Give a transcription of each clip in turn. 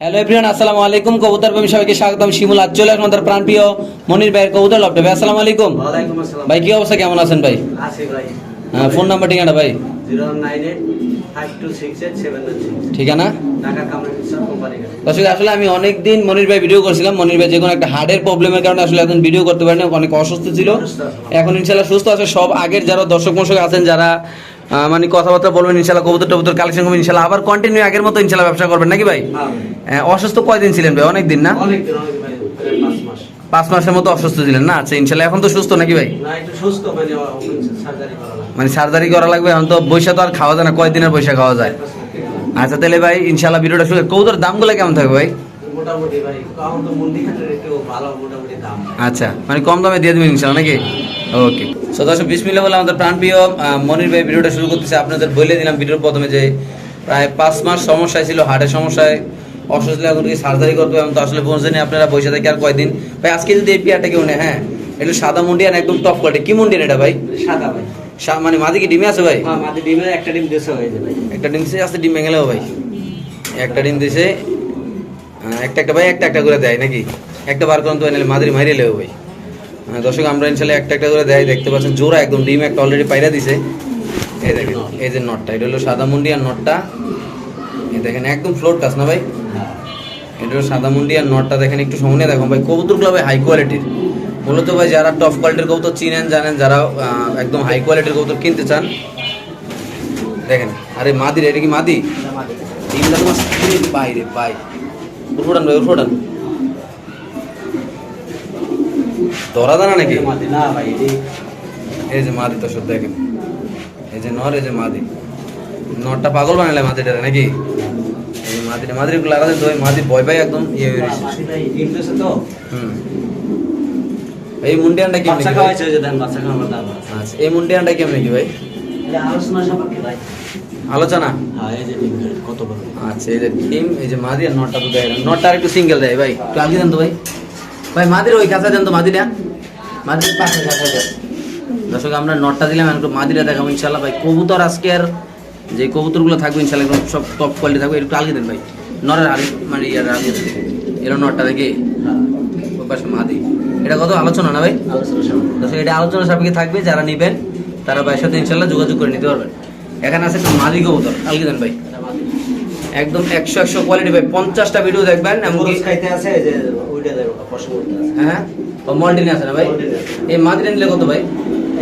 Hello everyone আসসালামু আলাইকুম। কবুতর প্রেমী সবাইকে স্বাগতম। শিমুল আজ চলে আসলাম আমাদের প্রাণপ্রিয় মনির ভাইয়ের কবুতর লপটে ভাই আসসালামু আলাইকুম। ভাই কি অবস্থা? কেমন আছেন ভাই? হ্যাঁ, ফোন নাম্বার ঠিকানা ভাই? ঠিকানা? আসলে আমি অনেক দিন মনির ভাই ভিডিও করছিলাম। মনির ভাই যে কোনো একটা হার্টের প্রবলেমের কারণে আসলে এখন ভিডিও করতে পারেনি। অনেক অসুস্থ ছিল। এখন ইনশাল্লাহ সুস্থ আছে। সব আগের যারা দর্শক মশক আছেন যারা মানে কথাবার্তা বলবেন ইনশাল্লাহ কবুতর টবুতর কালেকশন করবেন ইনশাল্লাহ। আবার কন্টিনিউ আগের মতো ইনশাল্লাহ ব্যবসা করবেন নাকি ভাই? হ্যাঁ। অসুস্থ কয়দিন ছিলেন ভাই? অনেক দিন না? পাঁচ মাসের মতো অসুস্থ ছিলেন না? আচ্ছা ইনশাল্লাহ। এখন তো সুস্থ নাকি ভাই? সুস্থ মানে সার্জারি করা লাগবে এখন তো পয়সা তো আর খাওয়া যায় না কয়দিনের পয়সা খাওয়া যায়? আচ্ছা তাহলে ভাই ইনশাল্লাহ ভিডিওটা শুরু কৌতর দামগুলো কেমন থাকবে ভাই? আচ্ছা মানে কম দামে দিয়ে দেবেন ইনশাল্লাহ নাকি? ওকে। সো দর্শক বিসমিল্লাহ বলে আমাদের প্রাণপ্রিয় মনির ভাই ভিডিওটা শুরু করতেছে। আপনাদের বলে দিলাম ভিডিওর প্রথমে যে প্রায় পাঁচ মাস সমস্যায় ছিল হার্টের সমস্যায় অসুস্থ কি সার্জারি করতে হবে আমি তো আসলে পৌঁছেনি আপনারা পয়সা থেকে আর কয়দিন। ভাই আজকে যদি এই পেয়ারটা কেউ নেয় হ্যাঁ এটা সাদা মুন্ডিয়ান একদম টপ কোয়ালিটি কি মুন্ডিয়ান এটা ভাই? সাদা ভাই। মানে মাঝে কি ডিমে আছে ভাই? হ্যাঁ মাঝে ডিমের একটা ডিম হয়ে যাবে একটা ডিম দিছে আস্তে ডিম ভেঙে ভাই। একটা ডিম দিছে একটা একটা ভাই একটা একটা করে দেয় নাকি? একটা বার করুন তো নাহলে মাদিরি মাইরে লেবো ভাই। দর্শক, আমরা ইনশাল্লাহ একটা একটা করে দেয় দেখতে পাচ্ছেন, জোড়া একদম, ডিম একটা অলরেডি পাইরা দিছে। এই দেখেন, এই যে নটটা, এটা হলো সাদা মুন্ডি আর নটটা। এই দেখেন, একদম ফ্লোর কাজ না ভাই? এটা হলো সাদা মুন্ডি আর নটটা, দেখেন, একটু সামনে দেখো ভাই কবুতরগুলো ভাই হাই কোয়ালিটির মূলত ভাই, যারা টপ কোয়ালিটির কবুতর চিনেন, জানেন, যারা একদম হাই কোয়ালিটির কবুতর কিনতে চান, দেখেন, আরে মাদির, এটা কি মাদি? ডিমটা তোমার বাইরে বাই উঠোটান ভাই, উঠোটান। ধরা দানা নাকি? না ভাই এই যে মাদি তো সব দেখেন। এই যে নর এই যে মাদি। নরটা পাগল বানালে মাদিটা নাকি? এই মাদিটা মাদির তো মাদি ভয় পাই একদম ইয়ে হয়ে গেছে তো। হুম। এই মুন্ডিয়ানটা কেমন বাচ্চা কি ভাই? খাওয়াইছে যে দেন বাচ্চা খাওয়ানোর দাম আচ্ছা এই মুন্ডিয়ানটা কেমন কি ভাই? আলোচনা সাপেক্ষে ভাই। আলোচনা? হ্যাঁ এই যে ডিম কত বড়। আচ্ছা এই যে ডিম এই যে মাদি আর নটটা তো দেয়। নটটা আর একটু সিঙ্গেল দেয় ভাই। দেন তো ভাই? ভাই মাদির ওই কাঁচা দেন তো মাদিটা মাদির পাশে কাঁচা দেন। দর্শক আমরা নটটা দিলাম একটু মাদিরা দেখাবো ইনশাল্লাহ। ভাই কবুতর আজকে আর যে কবুতরগুলো থাকবে ইনশাল্লাহ একদম সব টপ কোয়ালিটি থাকবে। একটু আলগে দেন ভাই। নরের আলি মানে ইয়ার দেন। এলো নটটা দেখি। ওই পাশে মাদি। এটা কত? আলোচনা না ভাই? আলোচনা দর্শক এটা আলোচনা সাপেক্ষে থাকবে। যারা নেবেন তারা ভাইয়ের সাথে ইনশাল্লাহ যোগাযোগ করে নিতে পারবেন। এখানে আছে একটা মাদি কবুতর। আলগে দেন ভাই। একদম একশো একশো কোয়ালিটি ভাই পঞ্চাশটা ভিডিও দেখবেন এমনকি খাইতে আছে আছে। হ্যাঁ মল্টিনে আছে না ভাই? এই মাদিরা নিলে কত ভাই?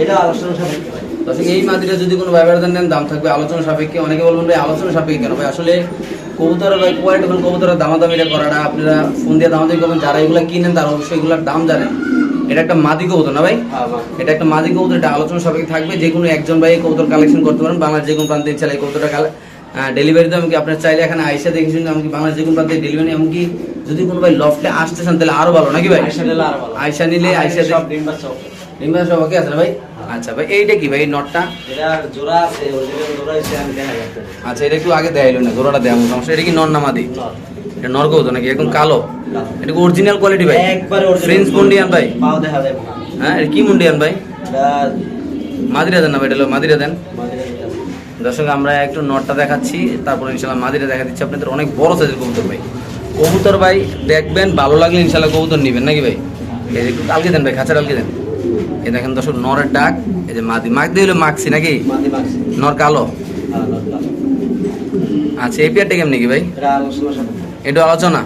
এটা আলোচনা সাপেক্ষে দর্শক এই যদি কোনো নেন দাম থাকবে আলোচনা সাপেক্ষে। অনেকে বলবেন ভাই আলোচনা সাপেক্ষে কেন? ভাই আসলে কবুতরের ভাই কোয়ালিটি ফুল কবুতরের দামাদামিটা করাটা আপনারা ফোন দিয়ে দামাদামি করবেন। যারা এগুলো কিনেন তারা অবশ্যই এগুলোর দাম জানেন। এটা একটা মাদি কবুতর না ভাই? হ্যাঁ এটা একটা মাদি কবুতর এটা আলোচনা সাপেক্ষে থাকবে। যে কোনো একজন ভাই কবুতর কালেকশন করতে পারেন। বাংলার যে কোনো প্রান্তে চাইলে এই কবুতরটা ডেলিভারি দেবো এমনকি আপনার চাইলে এখানে আইসা দেখে শুনে এমনকি বাংলার যে কোনো প্রান্তে ডেলিভারি এমনকি যদি কোনো ভাই লফটে আসতেছেন তাহলে আরও ভালো নাকি ভাই? আইসা নিলে আমার সব ডিম বাচ্চা ওকে। ডিম্বা সব ওকে আছে না ভাই? আচ্ছা ভাই এইটা কি ভাই এই নটটা জোড়া আছে আমি আচ্ছা এটা একটু আগে দেখাইলো না জোড়াটা দেওয়া সমস্যা এটা কি নর নামাদি এটা নর কবুতর নাকি একদম কালো? এটা অরিজিনাল কোয়ালিটি ভাই? ফ্রেঞ্চ মুন্ডিয়ান ভাই? পাও দেখা যায় হ্যাঁ এটা কি মুন্ডিয়ান ভাই? মাদিরা দেন না ভাই এটা মাদিরা দেন। দর্শক আমরা একটু নটটা দেখাচ্ছি। তারপর ইনশাল্লাহ মাদিরা দেখা দিচ্ছি। আপনাদের অনেক বড় সাইজের কবুতর ভাই। কবুতর ভাই দেখবেন ভালো লাগলে ইনশাল্লাহ কবুতর নেবেন নাকি ভাই? এই যে একটু কালকে দেন ভাই খাঁচা কালকে দেন। এই দেখেন দর্শক নরের ডাক এই যে মাদি। মাক দিয়ে হলো মাখছি নাকি? নর কালো? হ্যাঁ। আচ্ছা এই পেয়ারটা কেমন কি ভাই? এটা আলোচনা সাপেক্ষে। একটু আলোচনা?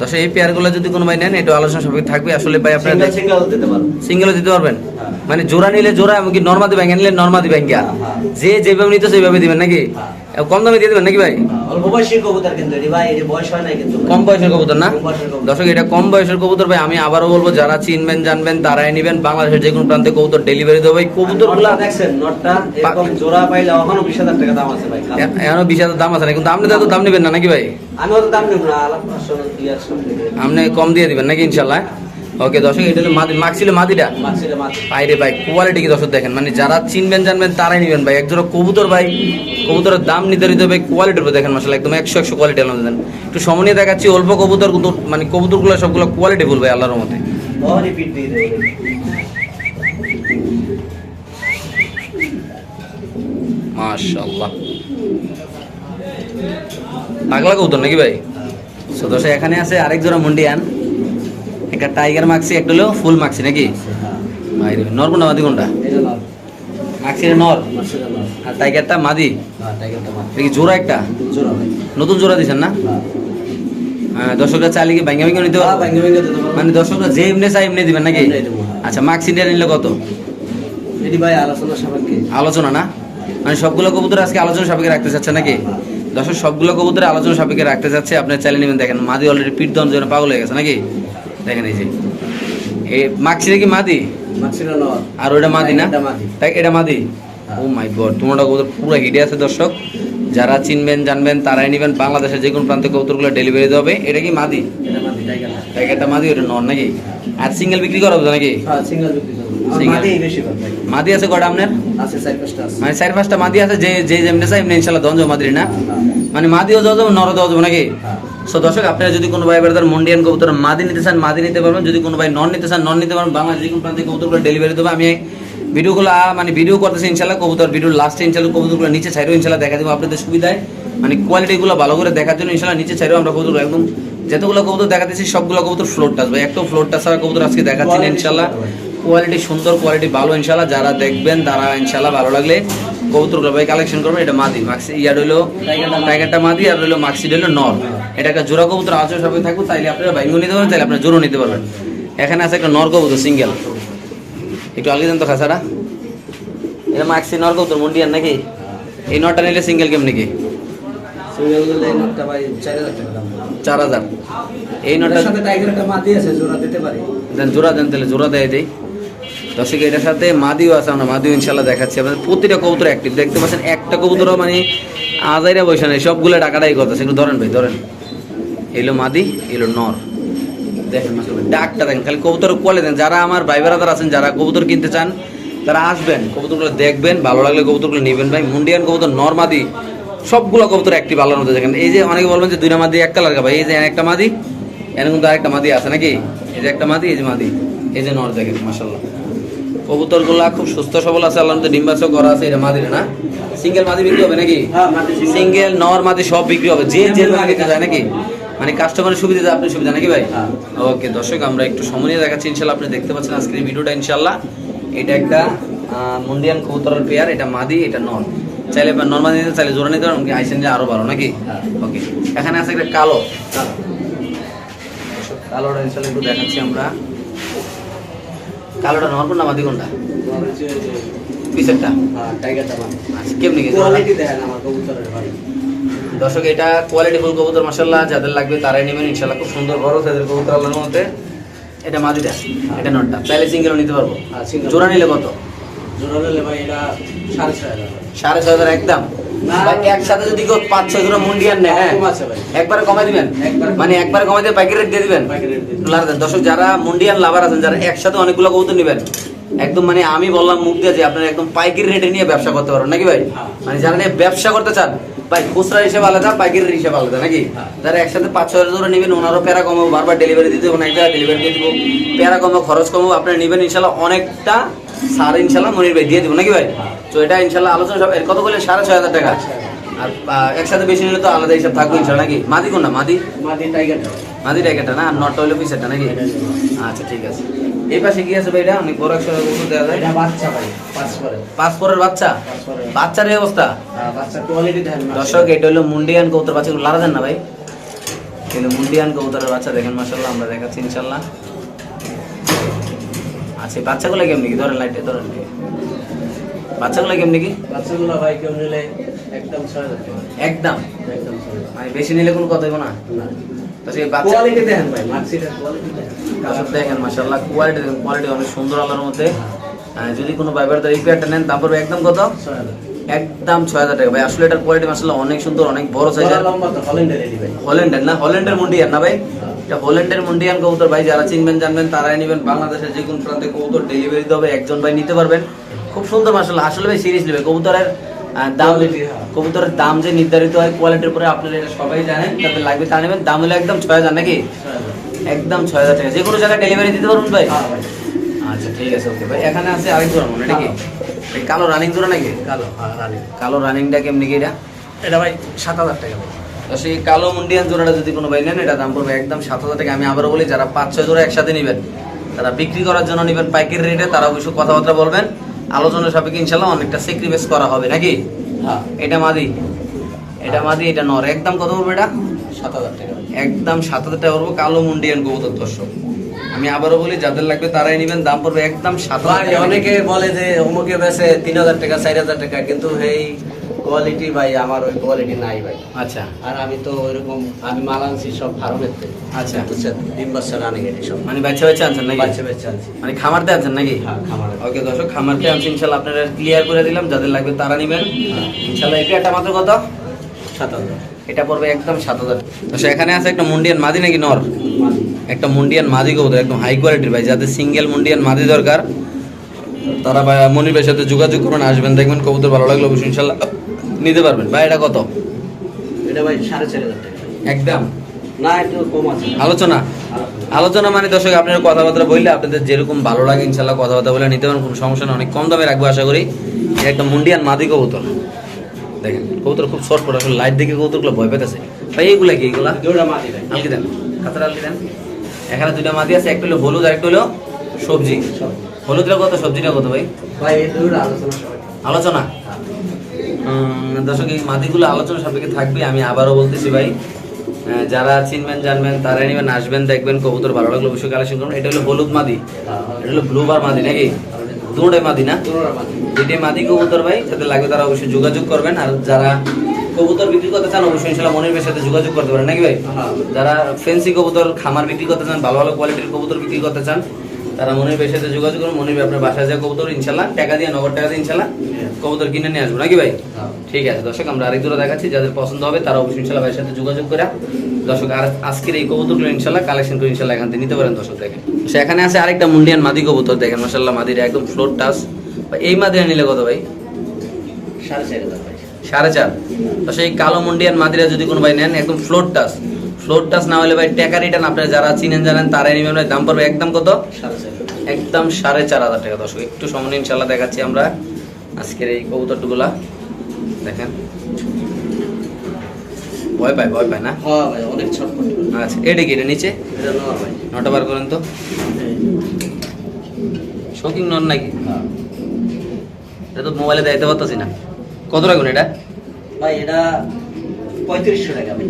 দর্শক এই পেয়ারগুলো যদি কোনো ভাই নেন একটু আলোচনা সাপেক্ষে থাকবে। আসলে ভাই আপনারা সিঙ্গেলও দিতে পারবেন। হ্যাঁ। মানে জোড়া নিলে জোড়া এমনকি নর্মাদি ব্যাংক নিলে নর্মাদি হ্যাঁ। যে যেভাবে নিতে সেভাবে দিবেন নাকি। কম দামে দিয়ে দিবেন নাকি ভাই? অল্প বয়সী কবুতর কিন্তু ভাই বয়স হয় কিন্তু। কম বয়সের কবুতর না? বয়সের। দর্শক এটা কম বয়সের কবুতর ভাই আমি আবারও বলব যারা চিনবেন জানবেন তারাই নিবেন। বাংলাদেশের যে কোনো প্রান্তে কবুতর ডেলিভারি দেবো ভাই। কবুতরগুলা দেখছেন নটটা এরকম জোড়া পাইলে এখনও বিশ হাজার টাকা দাম আছে ভাই। এখনও বিশ হাজার দাম আছে না? কিন্তু আপনি তো দাম নেবেন না নাকি ভাই? আমি অত দাম নেব না আপনি কম দিয়ে দিবেন নাকি ইনশাল্লাহ ওকে দর্শক এটা হলো মাদি মাখছিল মাদিটা? মাছ বাইরে ভাই কোয়ালিটি কি দর্শক দেখেন? মানে যারা চিনবেন জানবেন তারাই নিবেন ভাই। একজোড়া কবুতর ভাই কবুতরের দাম নির্ধারিত ভাই কোয়ালিটির উপর দেখেন মাসাল একদম একশো একশো কোয়ালিটি আলাদা দেন একটু সময় নিয়ে দেখাচ্ছি অল্প কবুতর কিন্তু মানে কবুতরগুলো সবগুলো কোয়ালিটি ফুল ভাই আল্লাহর দেবো। মাশাআল্লাহ। পাগলা কবুতর নাকি ভাই? সো দর্শক এখানে আছে আরেক জোড়া মুন্ডিয়ান। একটা টাইগার মাক্সি একটা হলো ফুল মাক্সি নাকি? ভাই নর কোনটা মাদি কোনটা? মাক্সির নর? আর টাইগারটা মাদি? হ্যাঁ টাইগারটা মার কি জোড়া একটা? নতুন জোড়া দিছেন না? দর্শকরা চাইলে কি ভাঙ্গা ভাঙ্গা নিতে হ্যাঁ মানে দর্শকরা যে এমনি চাই এমনি দিবেন নাকি? হ্যাঁ। আচ্ছা মাক্স ইন্ডিয়া নিলে কত? এটি ভাই আলোচনা সাপেক্ষে। আলোচনা না? মানে সবগুলো কবুতর আজকে আলোচনা সাপেক্ষে রাখতে চাচ্ছে নাকি? দর্শক সবগুলো কবুতর আলোচনা সাপেক্ষে রাখতে চাচ্ছে। আপনার চাইলে নেবেন দেখেন মাদি অলরেডি পিঠ দন জন্য পাগল হয়ে গেছে নাকি? দেখেন এই যে। এই মাক্সিটা কি মাদি? নর আর ওটা মাদি না? তাই এটা মাদি। ও মাই গড তোমরা কবুতর পুরো হিটে আছে দর্শক। যারা চিনবেন জানবেন তারাই নেবেন বাংলাদেশের যে কোনো প্রান্তে কবুতরগুলো ডেলিভারি দেবে এটা কি মাদি? এটা মাদি টাইগারটা মাদি ওটা নন নাকি? আর সিঙ্গেল বিক্রি করা হবে নাকি? হ্যাঁ সিঙ্গেল বিক্রি। মাদি মাদি আছে কটা আপনার? আছে চার পাঁচটা আছে। মানে চার পাঁচটা মাদি আছে যে যে যেমনি চাই এমনি ইনশাল্লাহ দঞ্জ মাদির না? হ্যাঁ, মানে মাদিও দেওয়া যাবে নর দেওয়া যাবে নাকি? হ্যাঁ। সো দর্শক আপনারা যদি কোনো ভাই বেড়াদার মন্ডিয়ান কবুতর মাদি নিতে চান মাদি নিতে পারবেন। যদি কোনো ভাই নন নিতে চান নন নিতে পারবেন। বাংলাদেশ যে কোনো প্রান্তে কবুতরগুলো ডেলিভারি দেবো। আমি ভিডিওগুলো মানে ভিডিও করতেছি ইনশাল্লাহ কবুতর ভিডিওর লাস্টে ইনশাল্লাহ কবুতরগুলো নিচে ছাইরেও ইনশাল্লাহ দেখা দেবো আপনাদের সুবিধায়। মানে কোয়ালিটিগুলো ভালো করে দেখার জন্য ইনশাল্লাহ নিচে ছাইরেও আমরা কবুতর একদম যতগুলো কবুতর দেখাতেছি সবগুলো কবুতর ফ্লোর টাচ ভাই একটু ফ্লোর টাচ ছাড়া কবুতর আজকে দেখাচ্ছি না ইনশাল্লাহ কোয়ালিটি সুন্দর। কোয়ালিটি ভালো ইনশাল্লাহ যারা দেখবেন তারা ইনশাল্লাহ ভালো লাগলে কবুতরগুলো ভাই কালেকশন করবেন এটা মাদি মাক্সি ইয়ার হইল টাইগারটা মাদি। আর হইল মাক্সিড হইল নর। এটা একটা জোড়া কবুতর আছে সবাই থাকব তাইলে আপনারা বাইঙ্গো নিতে পারবেন তাইলে আপনারা জোড়ো নিতে পারবেন। এখানে আছে একটা নর কবুতর সিঙ্গেল একটু আগে দেন তো খাসাটা। এটা মাক্সি নর কবুতর মুন্ডিয়ান নাকি? এই নরটা নিলে সিঙ্গেল কেমনি কি চার হাজার এই নরটা এটার সাথে টাইগারটা মাদি আছে জোড়া দিতে পারি। দেন জোড়া দেন তাহলে জোড়া দেয় দেই দর্শক, এটার সাথে মাদিও আছে, আমরা মাদিও ইনশাল্লাহ দেখাচ্ছি। আপনাদের প্রতিটা কবুতর অ্যাক্টিভ দেখতে পাচ্ছেন, একটা কবুতরও মানে আজাইরা বসে নেই, সবগুলো ডাকাটাই কথা সেগুলো ধরেন ভাই, ধরেন। এলো মাদি এলো নর। দেখেন ডাকটা দেখেন। খালি কবুতর কোয়ালে দেন। যারা আমার ভাই বেড়াদার আছেন, যারা কবুতর কিনতে চান, তারা আসবেন, কবুতরগুলো দেখবেন, ভালো লাগলে কবুতরগুলো নেবেন ভাই। মুন্ডিয়ান কবুতর, নর মাদি, সবগুলো কবুতর অ্যাক্টিভ আল্লাহর মধ্যে দেখেন। এই যে অনেকে বলবেন যে দুইটা মাদি এক কালার ভাই, এই যে একটা মাদি এখানে কিন্তু আরেকটা মাদি আছে নাকি? এই যে একটা মাদি, এই যে মাদি, এই যে নর দেখেন মাসাল্লাহ কবুতরগুলো খুব সুস্থ সবল আছে আল্লাহর মধ্যে ডিম্বাচক করা আছে এটা মাদি না? সিঙ্গেল মাদি বিক্রি হবে নাকি? হ্যাঁ। সিঙ্গেল নর মাদি সব বিক্রি হবে। যে যে নিতে চায় নাকি? মানে কাস্টমারের সুবিধা দেয় আপনার সুবিধা নাকি ভাই? হ্যাঁ। ওকে দর্শক আমরা একটু সময় নিয়ে দেখাচ্ছি ইনশাল্লাহ আপনি দেখতে পাচ্ছেন আজকের ভিডিওটা ইনশাল্লাহ। এটা একটা মুন্ডিয়ান কবুতরের পেয়ার এটা মাদি এটা নর। চাইলে নর মাদি নিতে চাইলে জোড়া নিতে পারেন আইসেন যে আরও ভালো নাকি? হ্যাঁ। ওকে এখানে আছে একটা কালো। কালোটা ইনশাল্লাহ একটু দেখাচ্ছি আমরা। কালোটা নর কোনটা? মাদি কোনটা? পিসেরটা? হ্যাঁ মাদি। আচ্ছা কেমনি দর্শক এটা কোয়ালিটি ফুল কবুতর মাসাল্লাহ যাদের লাগবে তারাই নেবেন ইনশাল্লাহ খুব সুন্দর বড় তাদের কবুতর আল্লাহর মধ্যে এটা মাদিটা এটা নটটা। চাইলে সিঙ্গেলও নিতে পারব। হ্যাঁ। জোড়া নিলে কত? জোড়া নিলে ভাই এটা সাড়ে ছয় হাজার। সাড়ে ছয় হাজার একদম। ভাই একসাথে যদি কেউ পাঁচ ছয় জোড়া মুন্ডিয়ান নেয় হ্যাঁ? একবারে কমাই দিবেন? মানে একবারে কমাই দিয়ে পাইকারি রেট দিয়ে দিবেন? পাইকারি rate দিয়ে দিবেন। লার দেন দর্শক যারা মুন্ডিয়ান লাভার আছেন যারা একসাথে অনেকগুলো কবুতর নেবেন একদম মানে আমি বললাম মুখ দিয়ে যে আপনারা একদম পাইকারি রেটে নিয়ে ব্যবসা করতে পারবেন নাকি ভাই? হ্যাঁ। মানে যারা নিয়ে ব্যবসা করতে চান ভাই খুচরা হিসেবে আলাদা পাইকারি হিসেবে আলাদা নাকি? হ্যাঁ। যারা একসাথে পাঁচ ছয় হাজার নেবেন ওনারও প্যারা কমাবো বারবার ডেলিভারি দিতে ডেলিভারি দিয়ে দিব প্যারা কমাবো খরচ কমাবো আপনারা নেবেন ইনশাল্লাহ অনেকটা সার ইনশাল্লাহ মনির ভাই দিয়ে দেবো নাকি ভাই। তো এটা ইনশাল্লাহ আলোচনা সব এর কত বলে? সাড়ে ছয় হাজার টাকা। আর একসাথে বেশি নিলে তো আলাদা হিসাব থাকবে ইনশাল্লাহ নাকি? মাদি কোনটা? মাদি? মাদি টাইগারটা। মাদি টাইগারটা না? আর নটটা হইল পিসেরটা নাকি? আচ্ছা ঠিক আছে। এই পাশে কি আছে ভাই এটা অনেক বড় একশো ওষুধ দেওয়া যায় বাচ্চা ভাই পাসপোর্টের বাচ্চা? বাচ্চার এই অবস্থা? হ্যাঁ, বাচ্চার কোয়ালিটি দেখেন দর্শক এটা হলো মুন্ডিয়ান কবুতর বাচ্চা। লারা দেন না ভাই? এগুলো মুন্ডিয়ান কবুতরের বাচ্চা দেখেন মাসাল্লাহ আমরা দেখাচ্ছি ইনশাল্লাহ আচ্ছা বাচ্চাগুলো কেমনি ধরেন লাইটে ধরেন। বাচ্চাগুলো কেমনি কি বাচ্চাগুলো ভাই কেউ নিলে একদম ছয় একদম? একদম মানে বেশি নিলে কোনো কথা হইব না? না। তো সেই বাচ্চা কোয়ালিটি দেখেন ভাই মার্কশিটের কোয়ালিটি দেখেন। দেখেন মাসাল্লাহ কোয়ালিটি দেখেন কোয়ালিটি অনেক সুন্দর মধ্যে। যদি কোনো বাইবার নেন তারপর একদম কত? একদম ছয় হাজার টাকা। ভাই আসলে এটার কোয়ালিটি মাসাল্লাহ অনেক সুন্দর অনেক বড় সাইজের হল্যান্ডের না? হল্যান্ডের মুন্ডিয়ান না ভাই? এটা হল্যান্ডের মুন্ডিয়ান কবুতর। ভাই যারা চিনবেন জানবেন তারাই নেবেন। বাংলাদেশের যে কোন প্রান্তে কবুতর ডেলিভারি দেবে একজন ভাই নিতে পারবেন। খুব সুন্দর মাসাল্লাহ আসলে ভাই সিরিয়াসলি ভাই কবুতরের দাম হ্যাঁ। কবুতরের দাম যে নির্ধারিত হয় কোয়ালিটির উপরে আপনারা এটা সবাই জানেন তাদের লাগবে তা নেবেন। দাম হলো একদম ছয় হাজার নাকি? একদম ছয় হাজার টাকা। যে কোনো জায়গায় ডেলিভারি দিতে পারবেন ভাই? হ্যাঁ ভাই। আচ্ছা ঠিক আছে ওকে ভাই। এখানে আছে আরেক জোড়া মনে হয় নাকি? কালো। রানিং জোড়া নাকি? কালো হ্যাঁ রানি কালো রানিংটা কেমনি কি এটা? এটা ভাই সাত হাজার টাকা তো সেই কালো মুন্ডিয়ান জোড়াটা যদি কোনো ভাই নেন এটা দাম পড়বে একদম সাত হাজার টাকা। আমি আবারও বলি যারা পাঁচ ছয় জোড়া একসাথে নেবেন তারা বিক্রি করার জন্য নেবেন পাইকারি রেটে তারা অবশ্যই কথাবার্তা বলবেন। আলোচনা সাপেক্ষে ইনশাল্লাহ অনেকটা সেক্রিফাইস করা হবে নাকি? হ্যাঁ। এটা মাদি। এটা মাদি এটা নর। একদম কত পড়বে এটা? সাত হাজার টাকা। একদম সাত হাজার টাকা পড়ব কালো মুন্ডিয়ান কবুতর দর্শক। আমি আবারও বলি যাদের লাগবে তারাই নেবেন। দাম পড়বে একদম সাত ভাই অনেকে বলে যে অমুকে বেছে তিন হাজার টাকা চার হাজার টাকা কিন্তু এই কোয়ালিটি ভাই আমার ওই কোয়ালিটি নাই ভাই। আচ্ছা। আর আমি তো ওইরকম আমি মাল আনছি সব ফার্মের থেকে। আচ্ছা। বুঝছেন? তিন বছর রানিং এটি সব। মানে বাচ্চা বাচ্চা আনছেন নাকি? বাচ্চা বাচ্চা আনছি। মানে খামারতে আনছেন নাকি? হ্যাঁ খামারে ওকে দর্শক খামারতে আনছি ইনশাল্লাহ আপনারা ক্লিয়ার করে দিলাম যাদের লাগবে তারা নেবেন। হ্যাঁ। ইনশাল্লাহ এটা একটা মাত্র কত? সাত হাজার। এটা পড়বে একদম সাত হাজার। এখানে আছে একটা মুন্ডিয়ান মাদি নাকি নর? একটা মুন্ডিয়ান মাদি কবুতর একদম হাই কোয়ালিটির ভাই। যাদের সিঙ্গেল মুন্ডিয়ান মাদি দরকার তারা ভাই মনিবের সাথে যোগাযোগ করুন আসবেন দেখবেন কবুতর ভালো লাগল অবশ্যই ইনশাল্লাহ নিতে পারবেন। ভাই এটা কত? এটা ভাই সাড়ে চার হাজার টাকা। একদম? না একটু কম আছে। আলোচনা? আলোচনা। মানে দর্শক আপনার কথাবার্তা বললে আপনাদের যেরকম ভালো লাগে ইনশাল্লাহ কথাবার্তা বলে নিতে পারেন কোনো সমস্যা নেই অনেক কম দামে রাখব আশা করি। একটা মুন্ডিয়ান মাদি কবুতর। দেখেন কবুতর খুব শর্ট পড়ে আসলে লাইট দেখে কবুতরগুলো ভয় পেতেছে। ভাই এইগুলা কি ভাই। আলকি দেন। খাতার আলকি দেন। এখানে দুইটা মাদি আছে একটা হলো হলুদ আর একটা হলো সবজি। সব। হলুদটা কত সবজিটা কত ভাই? ভাই এই দুটা আলোচনা আলোচনা। দর্শক এই মাদিগুলো আলোচনা সাপেক্ষে থাকবে আমি আবারও বলতেছি ভাই। যারা চিনবেন জানবেন তারা নেবেন আসবেন দেখবেন কবুতর ভালো লাগল অবশ্যই কালেকশন করুন এটা হলো হলুদ মাদি। এটা হলো ব্লু বার মাদি নাকি? দুটোই মাদি না? দুটা মাটি দুইটাই মাদি কবুতর ভাই যাদের লাগবে তারা অবশ্যই যোগাযোগ করবেন। আর যারা কবুতর বিক্রি করতে চান অবশ্যই ইনশাল্লাহ মনির ভাইয়ের সাথে যোগাযোগ করতে পারেন নাকি ভাই? হ্যাঁ। যারা ফেন্সি কবুতর খামার বিক্রি করতে চান ভালো ভালো কোয়ালিটির কবুতর বিক্রি করতে চান তারা মনির ভাইয়ের সাথে যোগাযোগ করুন। মনির ভাই আপনার বাসায় যায় কবুতর ইনশাল্লাহ টাকা দিয়ে নগদ টাকা দিয়ে ইনশাল্লাহ কবুতর কিনে নিয়ে আসব নাকি ভাই? হ্যাঁ। ঠিক আছে দর্শক আমরা আরেক দূরে দেখাচ্ছি যাদের পছন্দ হবে তারা অবশ্যই ইনশাল্লাহ ভাইয়ের সাথে যোগাযোগ করে। দর্শক আর আজকের এই কবুতরগুলো ইনশাল্লাহ কালেকশন করে ইনশাল্লাহ এখান থেকে নিতে পারেন দর্শক দেখেন। সেখানে আছে আরেকটা মুন্ডিয়ান মাদি কবুতর দেখেন মাসাল্লাহ মাদির একদম ফ্লোর টাচ এই মাদিরা নিলে কত ভাই? সাড়ে চার হাজার ভাই। সাড়ে চার। তো সেই কালো মুন্ডিয়ান মাদিরা যদি কোনো ভাই নেন একদম ফ্লোর টাচ ফ্লোর টাচ না হলে ভাই টাকা রিটার্ন আপনারা যারা চিনেন জানেন তারাই নেবেন ভাই। দাম পড়বে একদম কত? একদম সাড়ে চার হাজার টাকা। দর্শক একটু সামনে ইনশাল্লাহ দেখাচ্ছি আমরা আজকের এই কবুতরগুলা দেখেন। ভয় পায় ভয় পায় না? হ্যাঁ অনেক আচ্ছা এটা কি এটা নিচে? নটা বার করেন তো? শৌকিং নন নাকি? হ্যাঁ। এটা তো মোবাইলে দেখাতে পারতেছি না। কত রাখুন এটা? ভাই এটা পঁয়ত্রিশশো টাকা ভাই।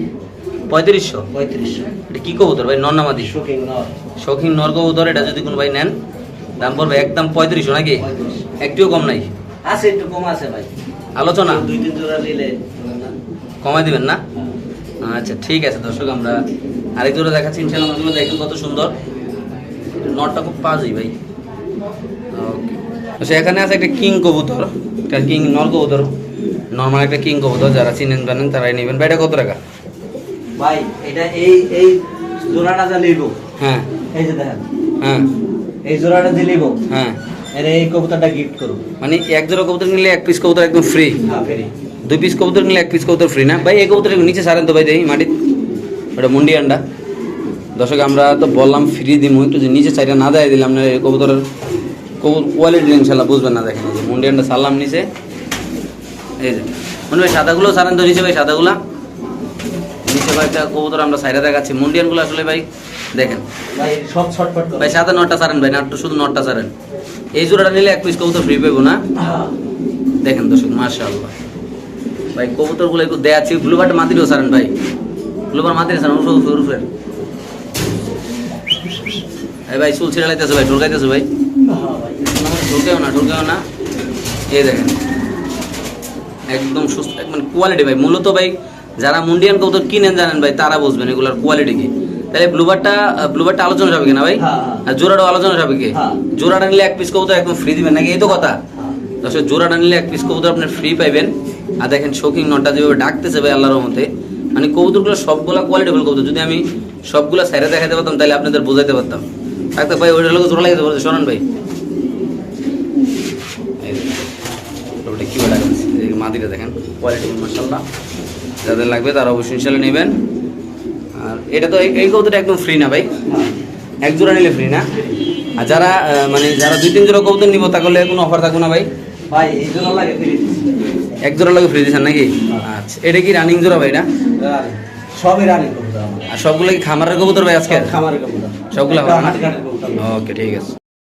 পঁয়ত্রিশশো? পঁয়ত্রিশশো। এটা কি কবুতর ভাই? নন্নামাদি? শুকিং নয় শৌখিন নর কবুতর এটা যদি কোনো ভাই নেন দাম পড়বে একদম পঁয়ত্রিশশো নাকি? একটিও কম নাই? আছে একটু কম আছে ভাই। আলোচনা? দুই তিন জোড়া নিলে কমাই দিবেন না? হ্যাঁ। আচ্ছা ঠিক আছে দর্শক আমরা আরেক জোড়া দেখাচ্ছি। ইনশাল্লাহ মাঝে দেখুন কত সুন্দর। নটটা খুব পাজই ভাই। ওকে। এখানে আছে একটা কিং কবুতর একটা কিং নর কবুতর। নর্মাল একটা কিং কবুতর যারা চিনেন জানেন তারাই নেবেন। ভাই এটা কত টাকা? ভাই এটা এই এই জোড়াটা যা নিব হ্যাঁ। এই যে দেখেন। হ্যাঁ। এই জোড়াটা যে নিব হ্যাঁ। এর এই কবুতরটা গিফট করুন। মানে এক জোড়া কবুতর নিলে এক পিস কবুতর একদম ফ্রি হ্যাঁ ফেরি দুই পিস কবুতর নিলে এক পিস কবুতর ফ্রি না? ভাই এই কবুতর নিচে সারেন তো ভাই দেখি মাটি। ওটা মুন্ডি আন্ডা দর্শক আমরা তো বললাম ফ্রি দিমু একটু যে নিচে সাইডে না দেয় দিলাম না এই কবুতরের কবুতর কোয়ালিটি ইনশাল্লাহ বুঝবেন না দেখেন। মুন্ডি আন্ডা সারলাম নিচে। এই যে মনে ভাই সাদাগুলো সারেন তো নিচে ভাই সাদাগুলা। নিচে ভাই একটা কবুতর আমরা সাইডে দেখাচ্ছি। মুন্ডিয়ানগুলো আসলে ভাই দেখেন। ভাই সব ছটফট ভাই সাদা নটটা সারেন ভাই না একটু শুধু নটটা সারেন। এই জোড়াটা নিলে এক পিস কবুতর ফ্রি পাবো না। দেখেন দর্শক মাশাআল্লাহ। ভাই কবুতরগুলো একটু দেয়া আছে। ব্লুবারটা মাটিরও সারেন ভাই। ব্লুবার মাটির সারেন উরফে উরফে এই ভাই চুল ছিঁড়ে লাইতেছে ভাই ঢুকাইতেছে ভাই। ভাই। ঢুকেও না ঢুকেও না। এই দেখেন। একদম সুস্থ মানে কোয়ালিটি ভাই মূলত ভাই যারা মুন্ডিয়ান কবুতর কিনেন জানেন ভাই তারা বুঝবেন এগুলোর কোয়ালিটি কি তাহলে ব্লুবারটা ব্লুবারটা আলোচনা হবে কিনা ভাই হ্যাঁ। আর জোড়াটাও আলোচনা হবে কি হ্যাঁ। জোড়াটা নিলে এক পিস কবুতর একদম ফ্রি দিবেন নাকি এই তো কথা হ্যাঁ। দর্শক জোড়াটা নিলে এক পিস কবুতর আপনি ফ্রি পাইবেন আর দেখেন শৌকিং নটটা যেভাবে ডাকতেছে ভাই আল্লাহর মতে মানে কবুতরগুলো সবগুলা কোয়ালিটিফুল কবুতর যদি আমি সবগুলা সাইডে দেখাতে পারতাম তাহলে আপনাদের বোঝাইতে পারতাম থাকতে ভাই ওইটা লোক জোড়া লাগাতে শোনান ভাই কি মাদিটা দেখেন কোয়ালিটি মাসাল্লাহ যাদের লাগবে তারা অবশ্যই ইনশাল্লাহ নেবেন। আর এটা তো এই- কবুতরটা একদম ফ্রি না ভাই? হ্যাঁ। এক জোড়া নিলে ফ্রি না? আর যারা মানে যারা দুই তিন জোড়া কবুতর নিব তাহলে কোনো অফার থাকবে না ভাই? ভাই এই জোড়া লাগে ফেরি এক জোড়া লাগে ফ্রি দিয়েছেন নাকি? আচ্ছা এটা কি রানিং জোড়া ভাই এটা সবই রানী কবুতর আর সবগুলো কি খামারের কবুতর ভাই আজকে? খামারের কবুতর। সবগুলো ওকে ঠিক আছে।